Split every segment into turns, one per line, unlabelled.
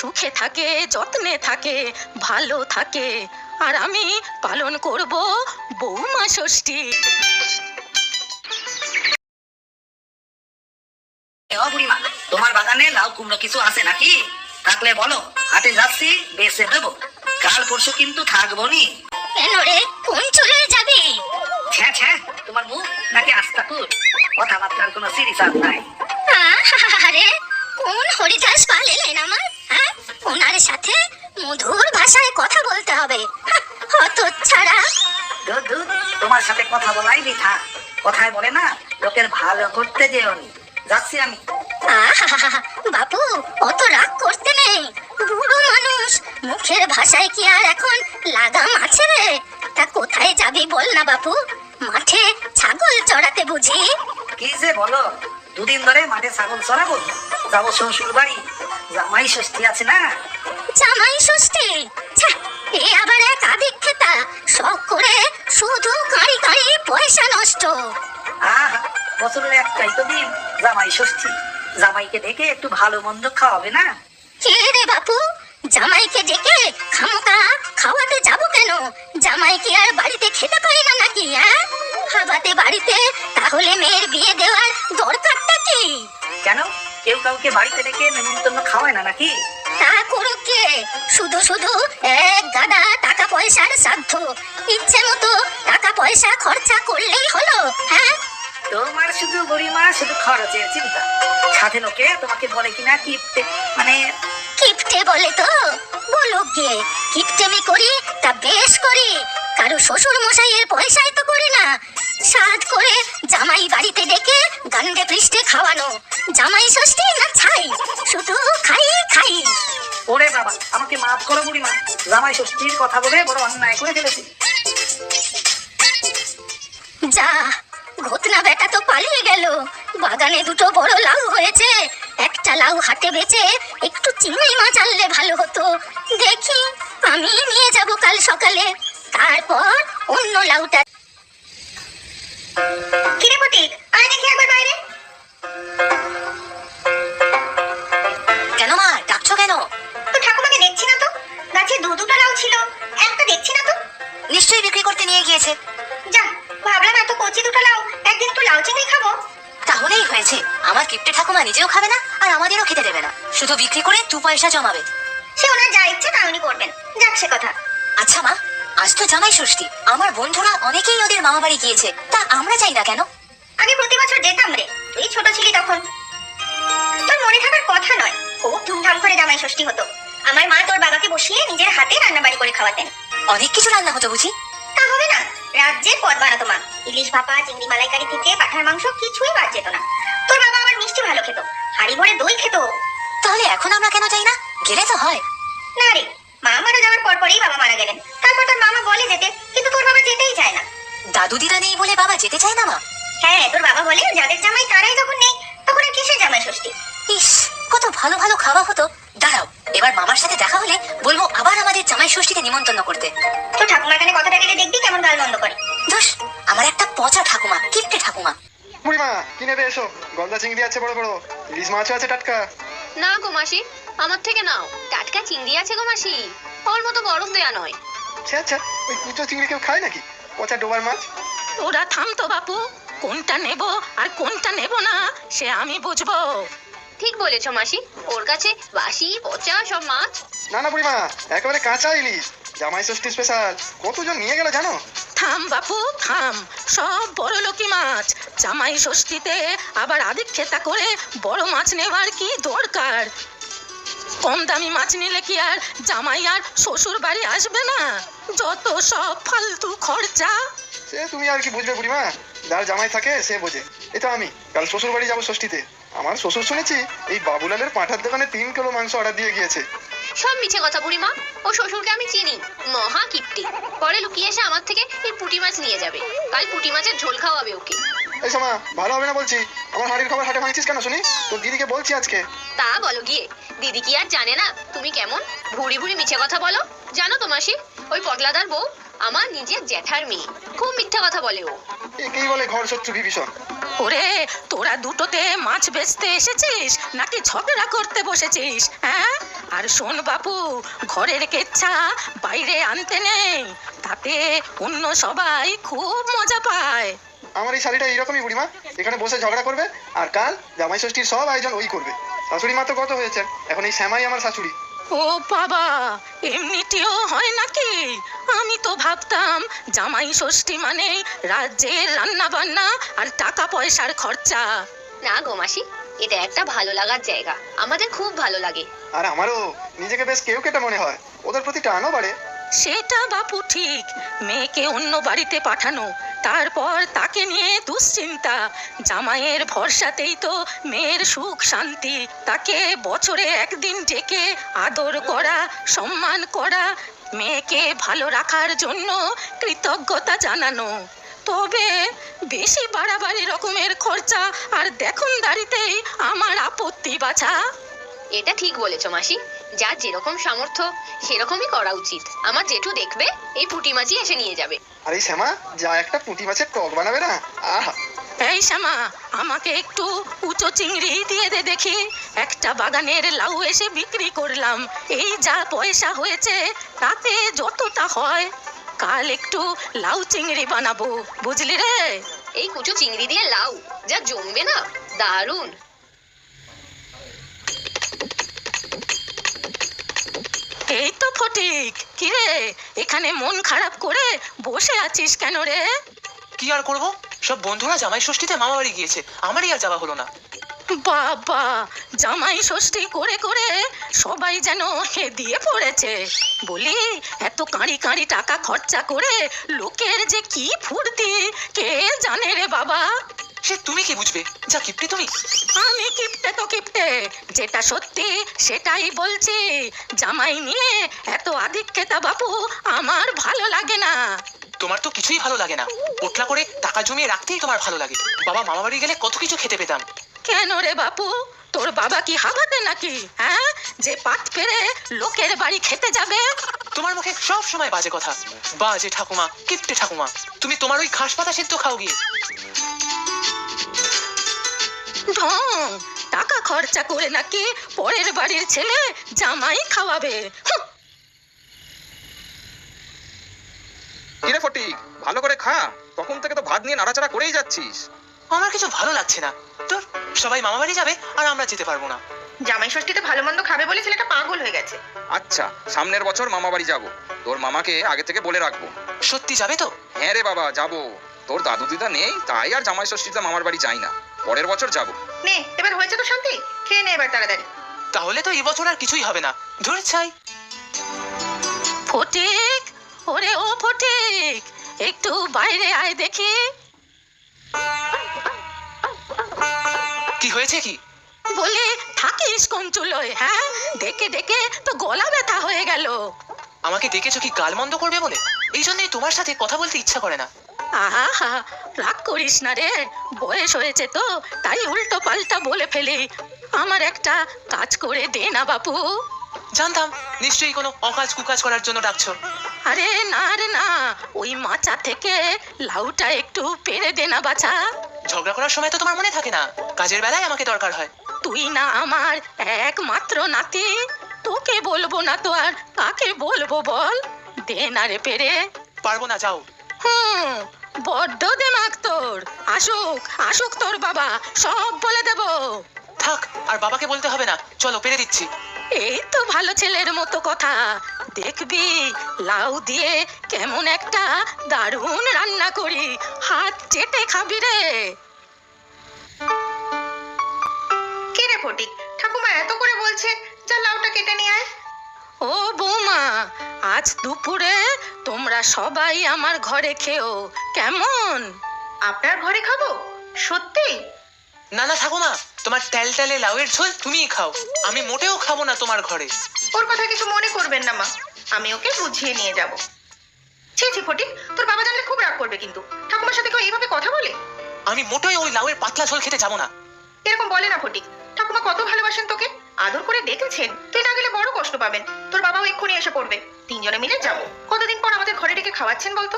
সুখে থাকে যত্নে থাকে ভালো থাকে। আর আমি পালন করব বৌমা ষষ্ঠী।
বুড়িমা তোমার বাগানে লাউ কুমড়ো কিছু আছে নাকি? থাকলে বলো হাটে যাচ্ছি দেবো। কাল পরশু কিন্তু থাকব নি।
কেন রে কোন চলে যাবি?
ছ্যা ছ্যা তোমার মুখ নাকি আস্তা কুট কথাবার্তার কোনো সিরিসার নাই।
আরে কোন হরিদাস পাল এলেন আমার? ওনার সাথে মধুর ভাষায় কথা বলতে হবে। হত ছাড়া
তোমার সাথে কথা বলাই বৃথা কথায় বলে না লোকের ভালো করতে যেও নি। যাচ্ছি আমি।
বাপু অত রাগ করতে নেই। বুড়ো মানুষ মুখের ভাষায় কি আর এখন লাগাম আছে রে? তা কোথায় যাবি বল না বাপু। মাঠে ছাগল চড়াতে বুঝি।
কি যে বলো দুদিন ধরে মাঠে ছাগল চড়াবো। যাব শ্বশুর বাড়ি জামাই ষষ্ঠী আছে না?
জামাই ষষ্ঠী এ আবার এক আদিক খেতা শখ করে শুধু কাঁড়ি কাঁড়ি পয়সা নষ্ট।
আহা বছরের একটাই তো দিন জামাই ষষ্ঠী জামাইকে ডেকে একটু ভালো মন্দ খাওয়াবে না?
কে রে বাপু? জামাইকে ডেকে খামোকা খাওয়াতে যাব কেন? জামাই কি আর বাড়িতে খেতে পারে না নাকি হ্যাঁ খাবাতে বাড়িতে তাহলে মেয়ের বিয়ে দেওয়ার দরকারটা কি?
কেন? কেউ কাউকে বাড়িতে ডেকে নেমন্তন্ন খাওয়ায় না নাকি?
তা করুক কে? শুধু শুধু এক গাদা টাকা পয়সার সাধ্য। ইচ্ছে মতো টাকা পয়সা খরচা করলেই হলো হ্যাঁ?
তোমার শুধু গরিমা শুধু খরচের চিন্তা। সাথে লোকে তোমাকে বলে কিনা কিপটে মানে
কিপটে বলে তো। বলুক গিয়ে কিপটেমি করি তা বেশ করি। কারও শ্বশুর মশাইয়ের পয়সায় তো করি না। সাদ করে জামাই বাড়িতে ডেকে গান্ডে পৃষ্ঠে খাওয়ানো। জামাই ষষ্ঠী না ছাই? শুধু খাই খাই।
ওরে বাবা আমাকে মাফ করো বুড়িমা। জামাই ষষ্ঠীর কথা বলে বড় অন্যায় করে ফেলেছি।
যা ঘটনা বেটা তো পালিয়ে গেল। বাগানে দুটো বড় লাউ হয়েছে। একটা লাউ হাটে বেচে একটু চিংড়ি মাছ আনলে ভালো হতো। দেখি আমি নিয়ে যাব কাল সকালে। তারপর অন্য লাউটা
হয়েছে আমার কিপ্টে ঠাকুমা নিজেও খাবে না আর আমাদেরও খেতে দেবে না। শুধু বিক্রি করে দু পয়সা জমাবে।
সে ওনার যা ইচ্ছে তা উনি করবেন। যাক সে কথা।
আচ্ছা মা আজ তো জামাই ষষ্ঠী। আমার বন্ধুরা অনেকেই ওদের মামা বাড়ি গিয়েছে। তা আমরা যাই না কেন?
আগে প্রতি বছর যেতাম রে। তুই ছোট ছিলি তখন। তোর মনে থাকার কথা নয়। খুব ধুমধাম করে জামাই ষষ্ঠী হতো। আমার মা তোর বাবাকে বসিয়ে নিজের হাতে রান্না বাড়ি করে খাওয়াতেন।
অনেক কিছু রান্না হতো বুঝি?
তা হবে না। রাজ্যের পদ বানাতো মা। ইলিশ ভাপা চিংড়ি মালাইকারি থেকে পাঠার মাংস কিছুই বাদ যেত না। মিষ্টি ভালো খেত। হাড়ি ভরে দই খেত।
তাহলে এখন আমরা কেন যাই না? গেলে তো হয়।
না রে মা মারা যাওয়ার পর পরেই বাবা মারা গেলেন। তারপর তোর মামা বলে যেতে কিন্তু তোর বাবা যেতেই চায় না।
দাদু দিদা নেই বলে বাবা যেতে চায় না মা?
হ্যাঁ তোর বাবা বলে যাদের জামাই তারাই যখন নেই তখন আর কিসের জামাই ষষ্ঠী?
ইস কত ভালো ভালো খাওয়া হতো। দাঁড়াও এবার মামার সাথে দেখা হলে বলব আবার আমাদের জামাই ষষ্ঠীতে নিমন্ত্রণ করতে।
তোর ঠাকুমার কানে কথাটা গেলে দেখবি কেমন গাল বন্ধ করে।
ধস আমার একটা পচা ঠাকুমা কিপ্টে ঠাকুমা।
বুড়িমা কি নেবে এসো? গলদা চিংড়ি আছে বড় বড়। ইলিশ মাছও আছে টাটকা।
না গো মাসি আমার থেকে নাও। টাটকা চিংড়ি আছে গো মাসি। ওর মতো বরফ দেয়া নয়।
আচ্ছা আচ্ছা ওই কুচো চিংড়ি কেউ খায় নাকি? পচা ডোবার মাছ?
ওরা থাম তো বাপু কোনটা নেব আর কোনটা নেব না সে আমি বুঝব।
ঠিক বলেছ মাসি ওর কাছে বাসি পচা সব মাছ।
না না বুড়িমা একেবারে কাঁচা ইলিশ জামাই ষষ্ঠী স্পেশাল কতজন নিয়ে গেল জানো?
থাম বাপু, থাম। সব বড় লোকি মাছ। জামাই ষষ্ঠীতে আবার আদিক খেতা করে বড় মাছ নেওয়ার কি দরকার? কম দামি মাছ নিলে কি আর জামাই আর শ্বশুর বাড়ি আসবে না? যত সব ফালতু খরচা।
সে তুমি আর কি বুঝবে বুড়িমা? যার জামাই থাকে সে বোঝে। তো আমি। কাল শ্বশুর বাড়ি যাব ষষ্ঠীতে। আমার শ্বশুর শুনেছি এই বাবুলালের পাঁঠার দোকানে তিন কিলো মাংস অর্ডার দিয়ে গিয়েছে।
সব মিছে কথা বুড়িমা। ও শ্বশুরকে আমি চিনি। মহা কিপ্টি পরে লুকিয়ে এসে আমার থেকে এই পুঁটি মাছ নিয়ে যাবে। কাল পুঁটি মাছের ঝোল খাওয়াবে ওকে।
এই সমা ভালো হবে না বলছি? আমার হাড়ির খবর হাটে ভাঙছিস কেন শুনি? তোর দিদিকে বলছি আজকে।
তা বলো গিয়ে। দিদি কি আর জানে না? তুমি কেমন? ভুড়ি ভুড়ি মিছে কথা বলো। জানো তো মাসি ওই পটলাদার বউ আমার নিজের জ্যাঠার মেয়ে। খুব মিথ্যা কথা বলে ও।
একেই বলে ঘর শত্রু বিভীষণ।
ওরে, তোরা দুটোতে মাছ বেচতে এসেছিস? নাকি ঝগড়া করতে বসেছিস হ্যাঁ? আর শোন বাপু, ঘরের কেচ্ছা বাইরে আনতে নেই, তাতে অন্য সবাই খুব মজা পায়।
আমার এই শাড়িটা এইরকমই বুড়িমা। এখানে বসে ঝগড়া করবে, আর কাল জামাই ষষ্ঠীর সব আয়োজন ওই করবে। শাশুড়ি মা তো কত হয়েছে এখন এই শ্যামাই আমার শাশুড়ি।
ও বাবা এমনিটিও হয় নাকি? আমি তো ভাবতাম জামাই ষষ্ঠী মানে রাজ্যের রান্না বান্না আর টাকা পয়সার খরচা।
না গো মাসি এটা একটা ভালো লাগার জায়গা। আমাদের খুব ভালো লাগে।
আর আমারও নিজেকে বেশ কেউ কেটে মনে হয়। ওদের প্রতি টানও বাড়ে।
সেটা বাপু ঠিক। মেয়েকে অন্য বাড়িতে পাঠানো। তারপর তাকে নিয়ে দুশ্চিন্তা। জামাইয়ের ভরসাতেই তো মেয়ের সুখ শান্তি। তাকে বছরে একদিন ডেকে আদর করা, সম্মান করা, মেয়েকে ভালো রাখার জন্য কৃতজ্ঞতা জানানো। তবে বেশি বাড়াবাড়ি রকমের খরচা আর দেখুন দাঁড়িতেই আমার আপত্তি বাছা।
এটা ঠিক বলেছ মাসি। যার যেরকম সামর্থ্য সেরকমই করা উচিত। আমার জেঠু দেখবে এই পুঁটি মাছি এসে নিয়ে যাবে।
আর শ্যামা যা একটা পুঁটি মাছের টক বানাবে না? আহা!
এই শ্যামা আমাকে একটু উঁচু চিংড়ি দিয়ে দে দেখি। একটা বাগানের লাউ এসে বিক্রি করলাম। এই যা পয়সা হয়েছে তাতে যতটা হয় কাল একটু লাউ চিংড়ি বানাবো। বুঝলি রে?
এই কুচো চিংড়ি দিয়ে লাউ যা জমবে না দারুণ।
এই তো ফটিক। কিরে এখানে মন খারাপ করে বসে আছিস কেন রে?
কি আর করব? সব বন্ধুরা জামাই ষষ্ঠীতে মামা বাড়ি গিয়েছে। আমারই আর যাওয়া হলো না।
বাবা জামাই ষষ্ঠী করে করে সবাই যেন হেদিয়ে পড়েছে। বলি এত কাঁড়ি কাঁড়ি টাকা খরচা করে লোকের যে কি ফুর্তি কে জানে রে বাবা?
সে তুমি কি বুঝবে? যা কিপটে তুমি।
আমি কিপটে তো কিপটে। যেটা সত্যি সেটাই বলছি। জামাই নিয়ে এত আধিক্যতা বাপু আমার ভালো লাগে না।
তোমার তো কিছুই ভালো লাগে না। পোটলা করে টাকা জমিয়ে রাখতেই তোমার ভালো লাগে। বাবা মামা বাড়ি গেলে কত কিছু খেতে পেতাম।
কেন রে বাপু? তোর বাবা কি হাবাতে নাকি হ্যাঁ? যে পাত পেরে লোকের বাড়ি খেতে যাবে?
তোমার মুখে সব সময় বাজে কথা। বাজে ঠাকুমা কিপটে ঠাকুমা। তুমি তোমার ওই ঘাস পাতা সেদ্ধ খাও গিয়ে।
ঢং টাকা খরচা করে নাকি পরের বাড়ির ছেলে জামাই খাওয়াবে?
কিরে ফটিক ভালো করে খা তখন থেকে তো ভাত নিয়ে নাড়াচাড়া করেই যাচ্ছিস।
আমার কিছু ভালো লাগছে না। তোর সবাই মামা বাড়ি যাবে আর আমরা যেতে পারব না।
জামাই ষষ্ঠীতে ভালো মন্দ খাবে বলে ছেলেটা পাগল হয়ে গেছে।
আচ্ছা সামনের বছর মামা বাড়ি যাব। তোর মামাকে আগে থেকে বলে রাখব।
সত্যি যাবে তো?
হ্যাঁ রে বাবা যাব। তোর দাদু দিদা নেই তাই আর জামাই ষষ্ঠীতে মামার বাড়ি যাই না। পরের বছর যাব।
নে এবার হয়েছে তো শান্তি? খেয়ে নে এবার তাড়াতাড়ি।
তাহলে তো এবছর আর কিছুই হবে না। ধর ছাই।
ফটিক ওরে ও ফটিক একটু বাইরে আয় দেখি।
কি হয়েছে কি?
বলি থাকিস কোন চুলোয় হ্যাঁ? ডেকে ডেকে তো গলা ব্যথা হয়ে গেল।
আমাকে দেখেছ কি গাল মন্দ করবে বলে? এই জন্যই তোমার সাথে কথা বলতে ইচ্ছা করে না।
আহা রাগ করিস না রে। বয়স হয়েছে তো তাই উল্টো পাল্টা বলে ফেলি। আমার একটা কাজ করে দে না বাপু।
জানতাম নিশ্চয়ই কোনো অকাজ কুকাজ করার জন্য ডাকছো।
আরে না রে না ওই মাচা থেকে লাউটা একটু পেরে দে না বাছা।
ঝগড়া করার সময় তো তোমার মনে থাকে না কাজের বেলায় আমাকে দরকার হয়।
তুই না আমার একমাত্র নাতি তোকে বলব না তো আর কাকে বলব বল? দে না রে পেরে।
পারব না যাও।
হুম বড্ড দেমাগ তোর। আসুক আসুক তোর বাবা সব বলে দেব।
থাক আর বাবাকে বলতে হবে না। চলো পেরে দিচ্ছি।
এই তো ভালো ছেলের মতো কথা। দেখবি লাউ দিয়ে কেমন একটা দারুণ রান্না করি। হাত চেটে খাবি রে।
কে রে ফটিক? ঠাকুমা এত করে বলছে যা লাউটা কেটে নিয়ে আয়।
ও বৌমা আজ দুপুরে তোমরা সবাই আমার ঘরে খেও। কেমন?
আপনার ঘরে খাব? সত্যি?
না না ঠাকুমা তোমার ট্যাল ট্যালে লাউয়ের ঝোল তুমিই খাও। আমি মোটেও খাব না তোমার ঘরে।
ওর কথা কিছু মনে করবেন না মা। আমি ওকে বুঝিয়ে নিয়ে যাব। ছি ছি ফটিক তোর বাবা জানলে খুব রাগ করবে কিন্তু। ঠাকুমার সাথে কেউ এইভাবে কথা বলে?
আমি মোটেই ওই লাউয়ের পাতলা ঝোল খেতে যাব না।
এরকম বলে না ফটিক। ঠাকুমা কত ভালোবাসেন তোকে। আদর করে ডেকেছেন তুই না গেলে বড় কষ্ট পাবেন। তোর বাবাও এক্ষুনি এসে পড়বে। তিনজনে মিলে যাব। কতদিন পর আমাদের ঘরে ডেকে খাওয়াচ্ছেন বলতো?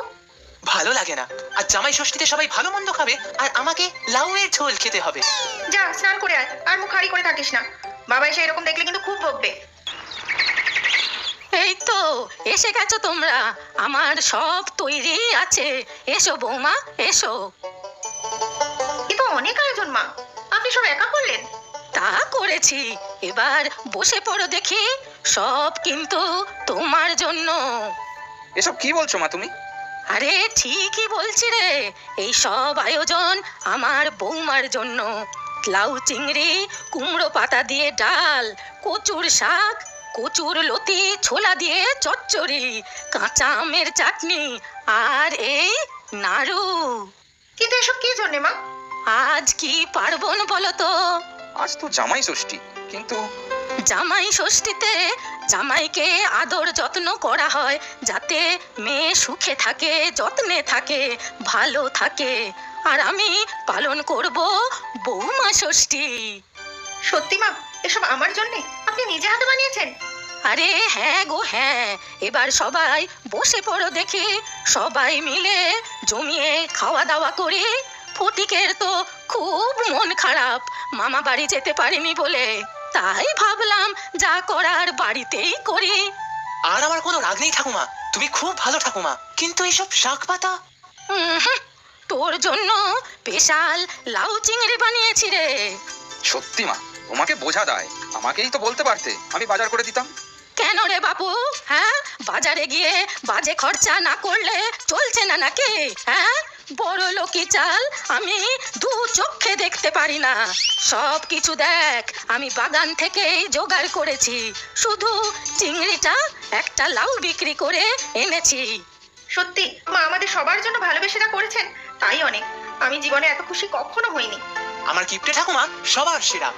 ভালো লাগে না। আর জামাই ষষ্ঠীতে সবাই ভালো মন্দ খাবে আর আমাকে লাউয়ের ঝোল খেতে হবে।
যা স্নান করে আয়। আর মুখ হাড়ি করে থাকিস না। বাবা এসে এরকম দেখলে কিন্তু খুব বকবে এই তো
এসে গেছো তোমরা। আমার সব তৈরি আছে। এসো বৌমা এসো।
এ তো অনেক আয়োজন মা। আপনি সব একা করলেন?
তা করেছি এবার বসে পড়ো দেখি সব কিন্তু তোমার জন্য।
এসব কি বলছো মা তুমি?
আরে ঠিকই বলছি রে এই সব আয়োজন আমার বৌমার জন্য। লাউ চিংড়ি কুমড়ো পাতা দিয়ে ডাল কচুর শাক কচুর লতি ছোলা দিয়ে চচ্চড়ি কাঁচা আমের চাটনি আর এই নাড়ু।
কিন্তু এসব কি জন্যে মা?
আজ কি পার্বণ বলো তো?
আজ তো জামাই ষষ্ঠী কিন্তু
জামাই ষষ্ঠীতে জামাইকে আদর যত্ন করা হয় যাতে মেয়ে সুখে থাকে যত্নে থাকে ভালো থাকে। আর আমি পালন করব বৌমা ষষ্ঠী।
সত্যি মা এসব আমার জন্যে? আপনি নিজে হাতে বানিয়েছেন?
আরে হ্যাঁ গো হ্যাঁ। এবার সবাই বসে পড়ো দেখি। সবাই মিলে জমিয়ে খাওয়া দাওয়া করি। ফটিকের তো খুব মন খারাপ। মামা বাড়ি যেতে পারিনি বলে। তাই ভাবলাম যা করার বাড়িতেই করি।
আর আমার কোনো রাগ নেই ঠাকুমা। তুমি খুব ভালো ঠাকুমা। কিন্তু এইসব শাক পাতা
তোর জন্য স্পেশাল লাউ চিংড়ি বানিয়েছি রে।
সত্যি মা তোমাকে বোঝা দেয়। আমাকেই তো বলতে পারতে আমি বাজার করে দিতাম।
কেন রে বাবু হ্যাঁ? বাজারে গিয়ে বাজে খরচা না করলে চলছে না নাকি? হ্যাঁ? বড় লোকি চাল আমি দু চোখে দেখতে পারি না। সব কিছু দেখ আমি বাগান থেকেই জোগাড় করেছি। শুধু চিংড়িটা একটা লাউ বিক্রি করে এনেছি।
সত্যি মা আমাদের সবার জন্য ভালোবেসে যা করেছেন তাই অনেক। আমি জীবনে এত খুশি কখনো হইনি।
আমার কিপ্টে ঠাকুমা সবার সেরা